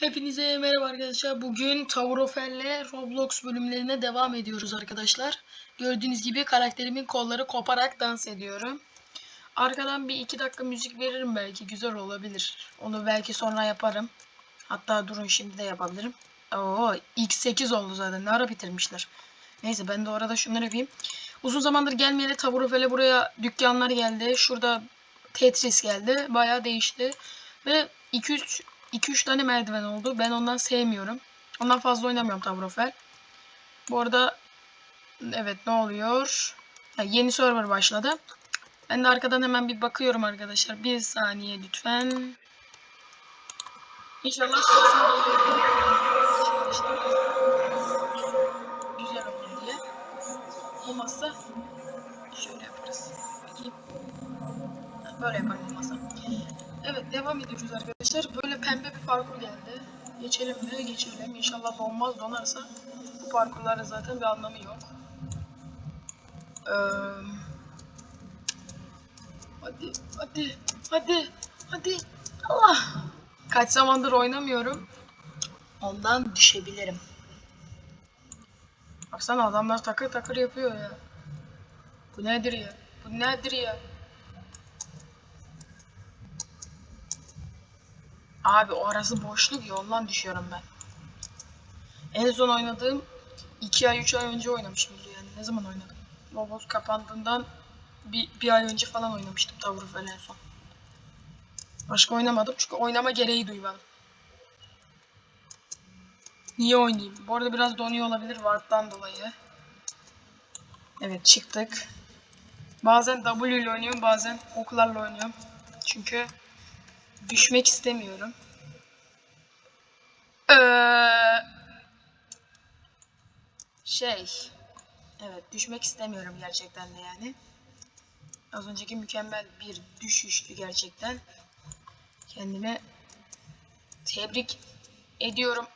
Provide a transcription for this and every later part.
Hepinize merhaba arkadaşlar. Bugün Tower of Hell'le Roblox bölümlerine devam ediyoruz arkadaşlar. Gördüğünüz gibi karakterimin kolları koparak dans ediyorum. Arkadan bir iki dakika müzik veririm belki. Güzel olabilir. Onu belki sonra yaparım. Hatta durun şimdi de yapabilirim. Oo, ilk 8 oldu zaten. Ne ara bitirmişler. Neyse ben de orada şunları yapayım. Uzun zamandır gelmeyeli Tower of Hell'e buraya dükkanlar geldi. Şurada Tetris geldi. Bayağı değişti. Ve 2-3 2-3 tane merdiven oldu. Ben ondan sevmiyorum. Ondan fazla oynamıyorum Hell. Bu arada evet ne oluyor? Ha, yeni server başladı. Ben de arkadan hemen bir bakıyorum arkadaşlar. Bir saniye lütfen. İnşallah. Güzel olur diye. Olmazsa şöyle yaparız. Bakayım. Böyle. Evet devam ediyoruz arkadaşlar. Böyle pembe bir parkur geldi. Geçelim mi? Geçelim. İnşallah donmaz. Donarsa bu parkurlarda zaten bir anlamı yok. Ee, hadi, hadi, hadi, hadi. Allah. Kaç zamandır oynamıyorum. Ondan düşebilirim. Baksana adamlar takır takır yapıyor ya. Bu nedir ya? Bu nedir ya? Abi orası boşluk ya ondan düşüyorum ben. En son oynadığım 2 ay 3 ay önce oynamışımdır yani. Ne zaman oynadım? Roblox kapandığından bir, bir ay önce falan oynamıştım Tower en son. Başka oynamadım çünkü oynama gereği duymadım. Niye oynayayım? Bu arada biraz donuyor olabilir Ward'dan dolayı. Evet çıktık. Bazen W ile oynuyorum bazen oklarla oynuyorum. Çünkü düşmek istemiyorum. Ee, şey. Evet düşmek istemiyorum gerçekten de yani. Az önceki mükemmel bir düşüştü gerçekten. Kendime tebrik ediyorum.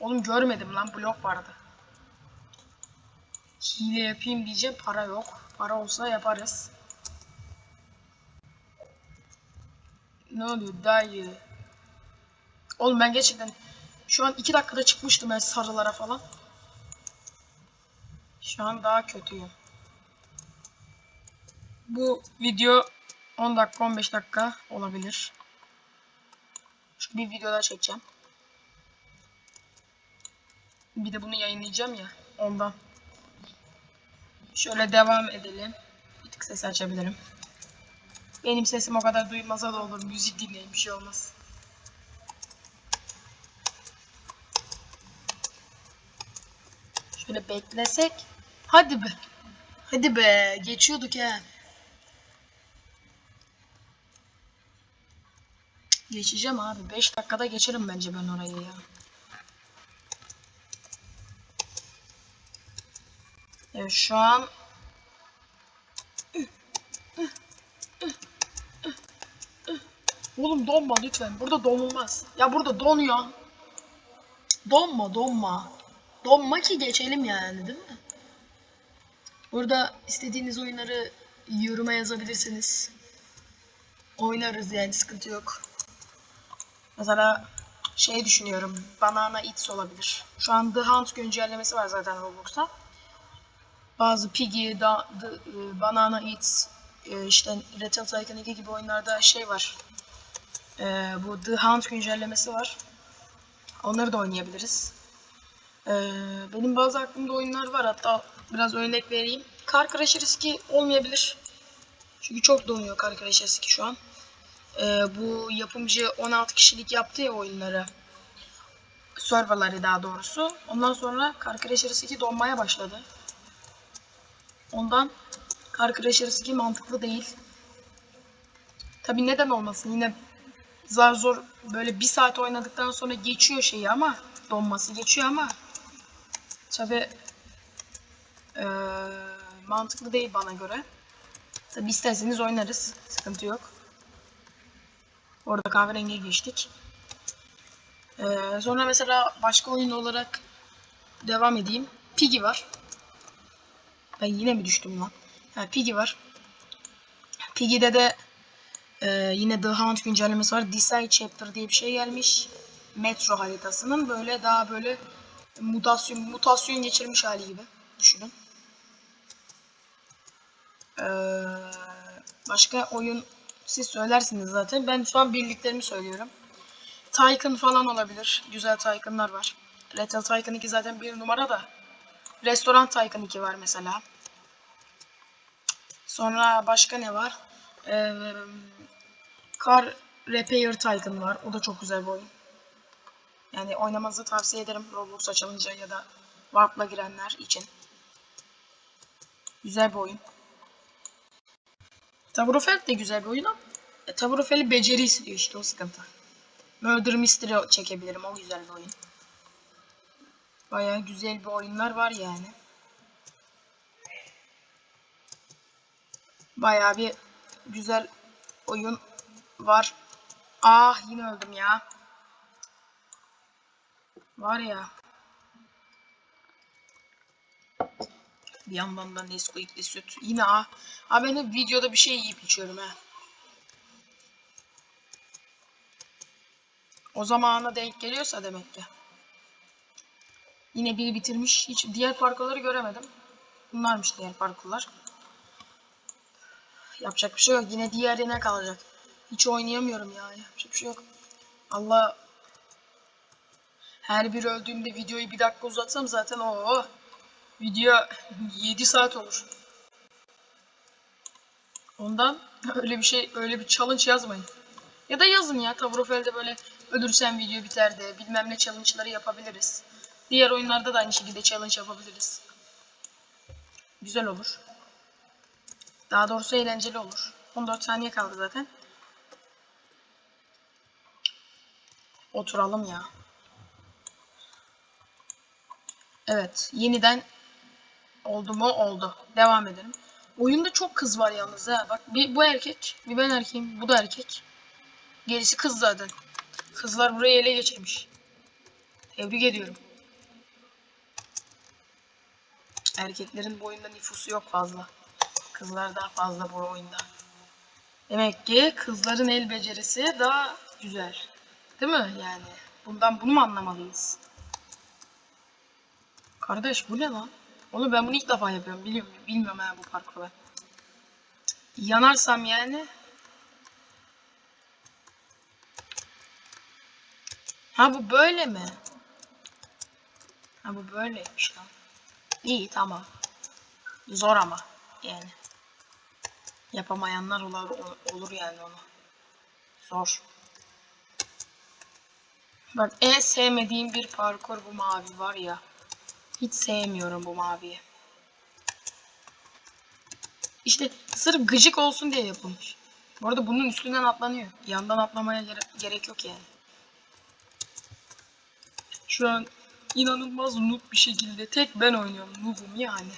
Oğlum görmedim lan blok vardı. Hile yapayım diyeceğim para yok. Para olsa yaparız. Ne oluyor dayı? Oğlum ben gerçekten şu an 2 dakikada çıkmıştım ben sarılara falan. Şu an daha kötüyüm. Bu video 10 dakika 15 dakika olabilir. Şu bir video daha çekeceğim. Bir de bunu yayınlayacağım ya ondan. Şöyle devam edelim. Bir tık ses açabilirim. Benim sesim o kadar duymasa da olur. Müzik dinleyin bir şey olmaz. Şöyle beklesek. Hadi be. Hadi be. Geçiyorduk ya. Geçeceğim abi. 5 dakikada geçerim bence ben orayı ya. Evet şu an Oğlum donma lütfen. Burada donulmaz. Ya burada donuyor. Donma donma. Donma ki geçelim yani değil mi? Burada istediğiniz oyunları yoruma yazabilirsiniz. Oynarız yani sıkıntı yok. Mesela şey düşünüyorum. Banana Eats olabilir. Şu an The Hunt güncellemesi var zaten Roblox'ta. Bazı Piggy, da, The, e, Banana Eats, e, işte Rattle Tycoon 2 gibi oyunlarda şey var. Ee, bu The Hunt güncellemesi var. Onları da oynayabiliriz. Ee, benim bazı aklımda oyunlar var. Hatta biraz örnek vereyim. Car Crasher 2 olmayabilir. Çünkü çok donuyor Car Crasher 2 şu an. Ee, bu yapımcı 16 kişilik yaptı ya oyunları. Serverları daha doğrusu. Ondan sonra Car Crasher 2 donmaya başladı. Ondan Car Crasher 2 mantıklı değil. Tabi neden olmasın yine zar zor böyle bir saat oynadıktan sonra geçiyor şeyi ama donması geçiyor ama tabi ee, mantıklı değil bana göre. Tabi isterseniz oynarız. Sıkıntı yok. Orada kahverengiye geçtik. Ee, sonra mesela başka oyun olarak devam edeyim. Piggy var. Ben yine mi düştüm lan? Ha, Piggy var. Piggy'de de ee, yine The Hunt güncellemesi var. Decide Chapter diye bir şey gelmiş. metro haritasının böyle daha böyle mutasyon mutasyon geçirmiş hali gibi düşünün. Ee, başka oyun siz söylersiniz zaten. Ben şu an bildiklerimi söylüyorum. Tycoon falan olabilir. Güzel Tycoon'lar var. Retail Tycoon 2 zaten bir numara da. Restoran Tycoon 2 var mesela. Sonra başka ne var? Ee, Car Repair Tycoon var. O da çok güzel bir oyun. Yani oynamanızı tavsiye ederim Roblox açılınca ya da Warp'la girenler için. Güzel bir oyun. Tavrofel de güzel bir oyun ama e, Tavrofel'i beceri istiyor işte o sıkıntı. Murder Mystery çekebilirim o güzel bir oyun. Baya güzel bir oyunlar var yani. Baya bir güzel oyun var. Ah yine öldüm ya. Var ya. Bir yandan da Nesquik'li süt. Yine ah. Ha ben hep videoda bir şey yiyip içiyorum ha. O zamana denk geliyorsa demek ki. Yine biri bitirmiş. Hiç diğer parkurları göremedim. Bunlarmış diğer parkurlar. Yapacak bir şey yok. Yine diğerine kalacak. Hiç oynayamıyorum ya. Yapacak bir şey yok. Allah her bir öldüğümde videoyu bir dakika uzatsam zaten o video 7 saat olur. Ondan öyle bir şey öyle bir challenge yazmayın. Ya da yazın ya Tavrofel'de böyle ölürsen video biter de bilmem ne challenge'ları yapabiliriz. Diğer oyunlarda da aynı şekilde challenge yapabiliriz. Güzel olur. Daha doğrusu eğlenceli olur. 14 saniye kaldı zaten. Oturalım ya. Evet. Yeniden oldu mu? Oldu. Devam edelim. Oyunda çok kız var yalnız ha. Bak bir bu erkek, bir ben erkeğim, bu da erkek. Gerisi kız zaten. Kızlar burayı ele geçirmiş. Tebrik ediyorum. Erkeklerin bu oyunda nüfusu yok fazla. Kızlar daha fazla bu oyunda. Demek ki kızların el becerisi daha güzel. Değil mi yani? Bundan bunu mu anlamalıyız? Kardeş bu ne lan? Oğlum ben bunu ilk defa yapıyorum. Biliyorum, bilmiyorum ha bu parkuru. Yanarsam yani. Ha bu böyle mi? Ha bu böyleymiş lan. İyi tamam. Zor ama yani. Yapamayanlar olur, olur yani onu. Zor. Bak en sevmediğim bir parkur bu mavi var ya. Hiç sevmiyorum bu maviyi. İşte sırf gıcık olsun diye yapılmış. Bu arada bunun üstünden atlanıyor. Yandan atlamaya gere gerek yok yani. Şu an inanılmaz noob bir şekilde tek ben oynuyorum. Noob'um yani.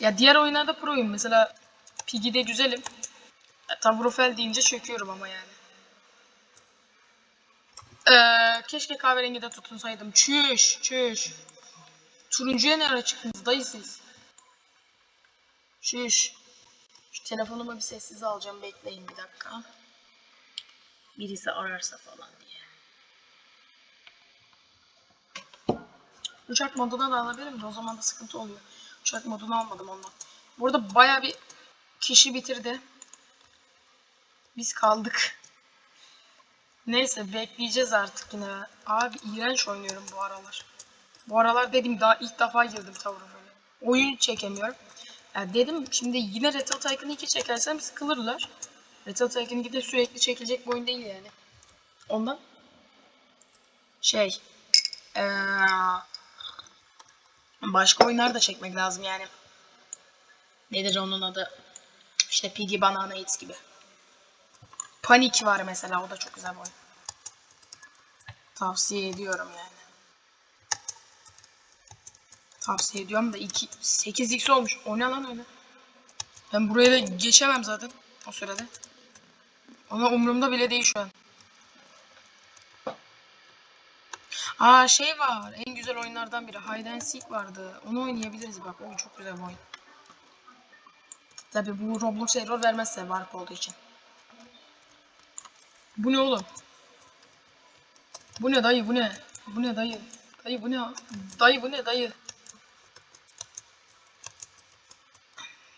Ya diğer oyunlarda proyum. Mesela Piggy'de güzelim. Tavrofel deyince çöküyorum ama yani. Ee, keşke kahverengide tutunsaydım. Çüş, çüş. Turuncuya ne ara çıktınız dayı siz? Çüş. Şu telefonumu bir sessize alacağım. Bekleyin bir dakika. Birisi ararsa falan diye. Uçak moduna da alabilirim de o zaman da sıkıntı oluyor. Uçak modunu almadım ondan. Burada baya bir kişi bitirdi. Biz kaldık. Neyse bekleyeceğiz artık yine. Abi iğrenç oynuyorum bu aralar. Bu aralar dedim daha ilk defa girdim tavura böyle. Oyun çekemiyorum. Ya dedim şimdi yine Retail Tycoon 2 çekersem sıkılırlar. Retail Tycoon 2 de sürekli çekilecek bir oyun değil yani. Ondan şey ee, başka oyunlar da çekmek lazım yani. Nedir onun adı? İşte Piggy Banana Hits gibi. Panik var mesela o da çok güzel bir oyun. Tavsiye ediyorum yani. Tavsiye ediyorum da 2 8x olmuş. O ne lan öyle? Ben buraya da geçemem zaten o sırada. Ama umurumda bile değil şu an. Aa şey var. En güzel oyunlardan biri. Hide and Seek vardı. Onu oynayabiliriz bak. O çok güzel bir oyun. Tabi bu Roblox error vermezse Warp olduğu için. Bu ne oğlum? Bu ne dayı bu ne? Bu ne dayı? Dayı bu ne? Dayı bu ne dayı?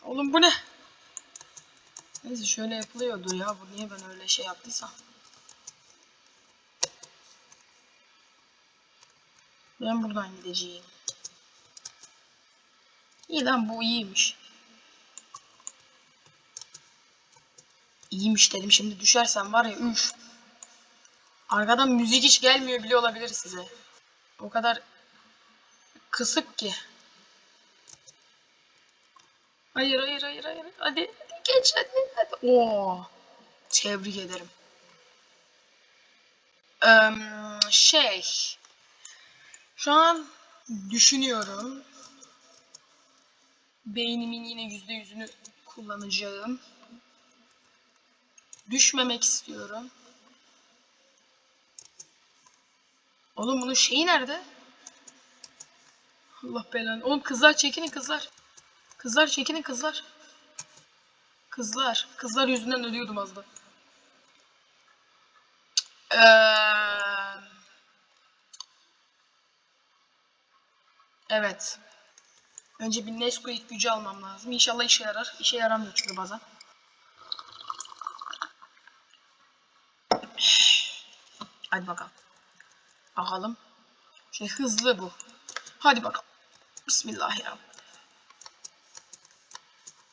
Oğlum bu ne? Neyse şöyle yapılıyordu ya. Bu niye ben öyle şey yaptıysam. Ben buradan gideceğim. İyi lan bu iyiymiş. İyiymiş dedim şimdi düşersem var ya üf. Arkadan müzik hiç gelmiyor bile olabilir size. O kadar kısık ki. Hayır hayır hayır hayır. Hadi, hadi geç hadi hadi. Oo. Tebrik ederim. Eee, şey. Şu an düşünüyorum. Beynimin yine yüzde yüzünü kullanacağım. Düşmemek istiyorum. Oğlum bunun şeyi nerede? Allah belanı. Oğlum kızlar çekinin kızlar. Kızlar çekinin kızlar. Kızlar. Kızlar yüzünden ölüyordum az da. Eee... Evet. Önce bir Nesquik gücü almam lazım. İnşallah işe yarar. İşe yaramıyor çünkü bazen. Hadi bakalım. Bakalım. Şey hızlı bu. Hadi bakalım. Bismillahirrahmanirrahim.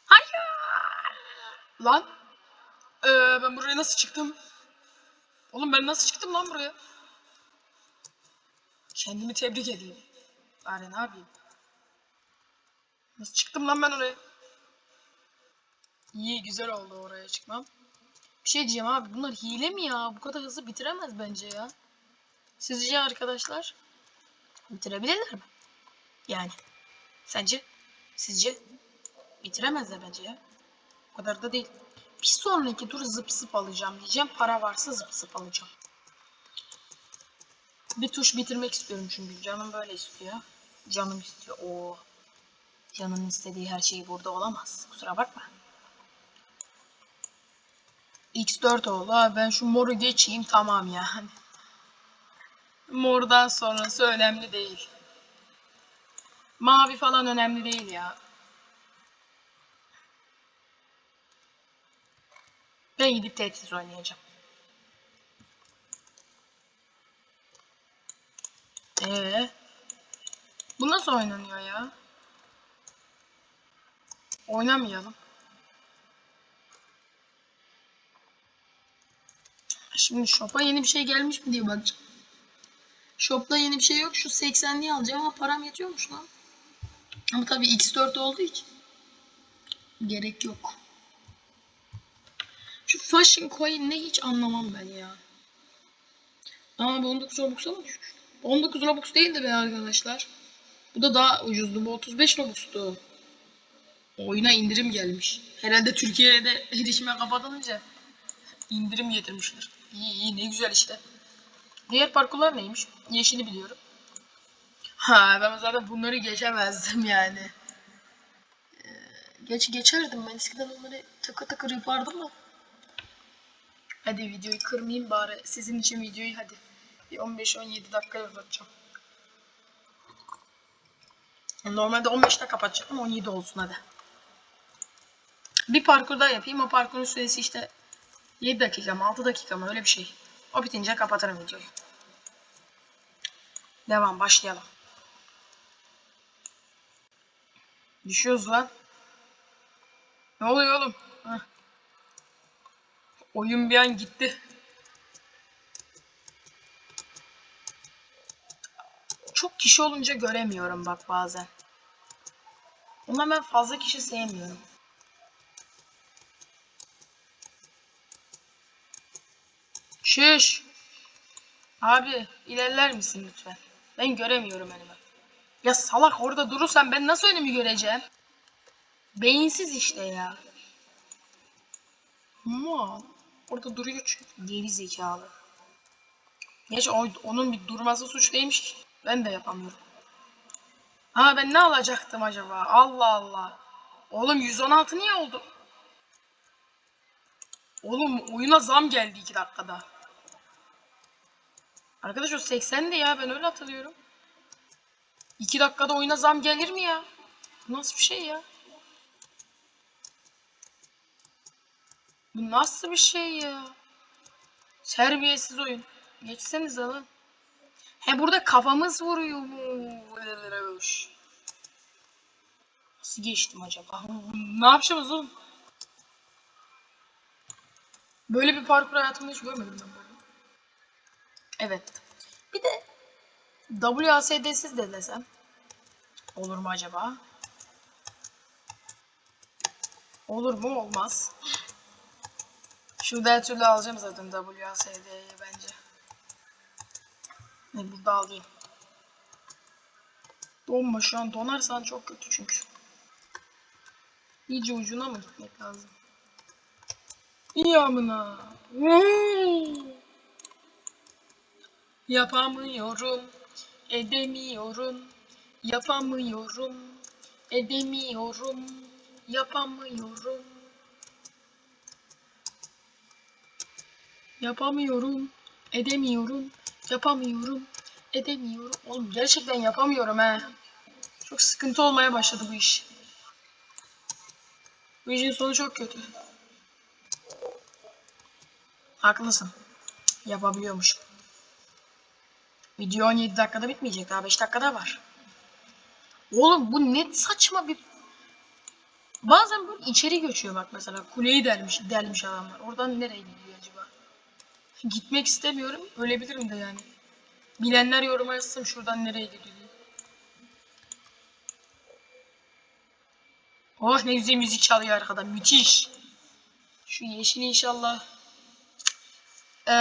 Hayır. Lan. Ee, ben buraya nasıl çıktım? Oğlum ben nasıl çıktım lan buraya? Kendimi tebrik edeyim. Bari ne yapayım? Nasıl çıktım lan ben oraya? İyi güzel oldu oraya çıkmam. Bir şey diyeceğim abi bunlar hile mi ya? Bu kadar hızlı bitiremez bence ya. Sizce arkadaşlar? Bitirebilirler mi? Yani. Sence? Sizce? Bitiremezler bence ya. O kadar da değil. Bir sonraki tur zıp zıp alacağım diyeceğim. Para varsa zıp zıp alacağım. Bir tuş bitirmek istiyorum çünkü canım böyle istiyor. Canım istiyor. Oo. Canımın istediği her şey burada olamaz. Kusura bakma. X4 oldu. Abi ben şu moru geçeyim tamam yani. Mordan sonrası önemli değil. Mavi falan önemli değil ya. Ben gidip Tetris oynayacağım. Ee, bu nasıl oynanıyor ya? Oynamayalım. Şimdi shop'a yeni bir şey gelmiş mi diye bakacağım. Shop'ta yeni bir şey yok. Şu 80'liği alacağım ama param yetiyormuş lan. Ama tabii X4 olduğu için gerek yok. Şu fashion coin ne hiç anlamam ben ya. Ama bu 19 Robux'a mı düşmüş? 19 Robux değildi be arkadaşlar. Bu da daha ucuzdu. Bu 35 Robux'tu. Oyuna indirim gelmiş. Herhalde Türkiye'de erişime kapatılınca indirim getirmişler. İyi iyi ne güzel işte. Diğer parkurlar neymiş? Yeşili biliyorum. Ha ben zaten bunları geçemezdim yani. Ee, Geç geçerdim ben eskiden onları takır takır yapardım da. Hadi videoyu kırmayayım bari. Sizin için videoyu hadi. Bir 15-17 dakika uzatacağım. Normalde 15'te kapatacaktım 17 olsun hadi. Bir parkur daha yapayım. O parkurun süresi işte 7 dakika mı 6 dakika mı öyle bir şey. O bitince kapatırım videoyu. Devam başlayalım. Düşüyoruz lan. Ne oluyor oğlum? Heh. Oyun bir an gitti. Çok kişi olunca göremiyorum bak bazen. Ama ben fazla kişi sevmiyorum. Şuş. Abi ilerler misin lütfen? Ben göremiyorum önümü. Ya salak orada durursan ben nasıl önümü göreceğim? Beyinsiz işte ya. Ama orada duruyor çünkü geri zekalı. Gerçi o- onun bir durması suç değilmiş ki. Ben de yapamıyorum. Ha ben ne alacaktım acaba? Allah Allah. Oğlum 116 niye oldu? Oğlum oyuna zam geldi 2 dakikada. Arkadaş o 80'di ya ben öyle hatırlıyorum. 2 dakikada oyuna zam gelir mi ya? Bu nasıl bir şey ya? Bu nasıl bir şey ya? Terbiyesiz oyun. Geçsenize lan. He burada kafamız vuruyor? Nasıl geçtim acaba? Ne yapacağız oğlum? Böyle bir parkur hayatımda hiç görmedim ben böyle. Evet. Bir de WASD'siz de desem. Olur mu acaba? Olur mu? Olmaz. Şurada her türlü alacağım zaten WASD'yi bence. Ne burada alayım. Donma şu an donarsan çok kötü çünkü. İyice ucuna mı gitmek lazım? İyi amına. Yapamıyorum, edemiyorum, yapamıyorum, edemiyorum, yapamıyorum. Yapamıyorum, edemiyorum, yapamıyorum, edemiyorum. Oğlum gerçekten yapamıyorum he. Çok sıkıntı olmaya başladı bu iş. Bu işin sonu çok kötü. Haklısın. Yapabiliyormuşum. Video 17 dakikada bitmeyecek. Daha 5 dakikada var. Oğlum bu ne saçma bir... Bazen böyle içeri göçüyor bak mesela. Kuleyi delmiş, delmiş adamlar. Oradan nereye gidiyor acaba? Gitmek istemiyorum. Ölebilirim de yani. Bilenler yoruma yazsın şuradan nereye gidiyor. Oh ne güzel müzik çalıyor arkada. Müthiş. Şu yeşil inşallah. Ee,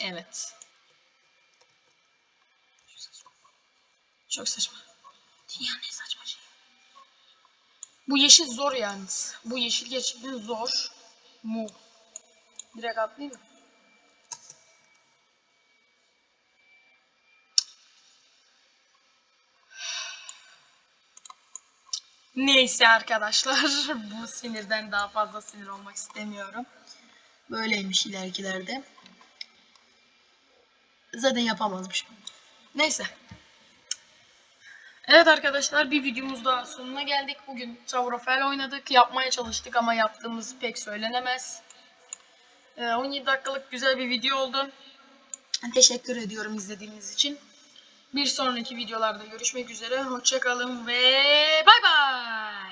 evet. Çok saçma. Dünya ne saçma şey. Bu yeşil zor yalnız. Bu yeşil gerçekten zor. Mu. Direkt atlayayım mı? Neyse arkadaşlar. Bu sinirden daha fazla sinir olmak istemiyorum. Böyleymiş ilerikilerde. Zaten yapamazmışım. Neyse. Evet arkadaşlar bir videomuz daha sonuna geldik. Bugün Tower of Hell oynadık. Yapmaya çalıştık ama yaptığımız pek söylenemez. Ee, 17 dakikalık güzel bir video oldu. Teşekkür ediyorum izlediğiniz için. Bir sonraki videolarda görüşmek üzere. Hoşçakalın ve bay bay.